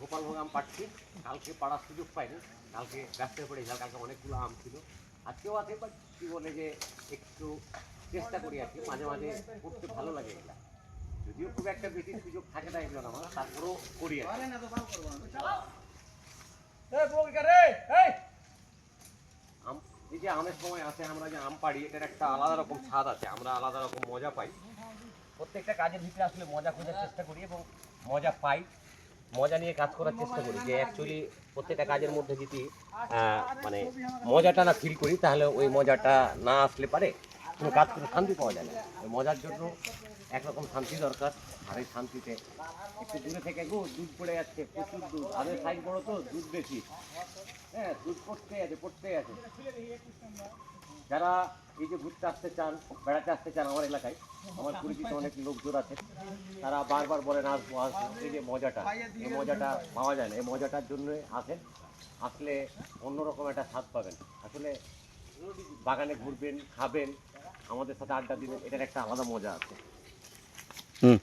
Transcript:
গোপালভোগ আম পাচ্ছি। কালকে পাড়ার সুযোগ পাইনি। কালকে ব্যস্ত হয়ে পড়েছিলাম কালকে অনেকগুলো আম ছিল। আজকেও আছে বাট কী বলে যে একটু চেষ্টা করি আর কি মাঝে মাঝে করতে ভালো লাগে এগুলা যদিও খুব একটা বেশি সুযোগ থাকে না এগুলো আমার তারপরেও করি আর আম এই যে আমের সময় আছে আমরা যে আম পাড়ি এটার একটা আলাদা রকম স্বাদ আছে। আমরা আলাদা রকম মজা পাই। প্রত্যেকটা কাজের ভিতরে আসলে মজা খোঁজার চেষ্টা করি এবং মজা পাই। মজা নিয়ে কাজ করার চেষ্টা করি যে অ্যাকচুয়ালি প্রত্যেকটা কাজের মধ্যে যদি মানে মজাটা না ফিল করি, তাহলে ওই মজাটা না আসলে পারে কোনো কাজ করে শান্তি পাওয়া যায় না। মজার জন্য একরকম শান্তি দরকার আর এই শান্তিতে। একটু দূরে থেকে গো, দুধ পড়ে যাচ্ছে, প্রচুর দুধ। আমের সাইজ বড় তো, দুধ বেশি। হ্যাঁ দুধ পড়তে আছে পড়তে আছে। যারা এই যে ঘুরতে আসতে চান, বেড়াতে আসতে চান আমার এলাকায়, আমার পরিচিত অনেক লোকজন আছে, তারা বারবার বলেন আসব আসব এই যে মজাটা, এই মজাটা পাওয়া যায় না, এই মজাটার জন্য আসেন, আসলে অন্যরকম একটা স্বাদ পাবেন। আসলে বাগানে ঘুরবেন, খাবেন, আমাদের সাথে আড্ডা দিবেন, এটার একটা আলাদা মজা আছে। হুম।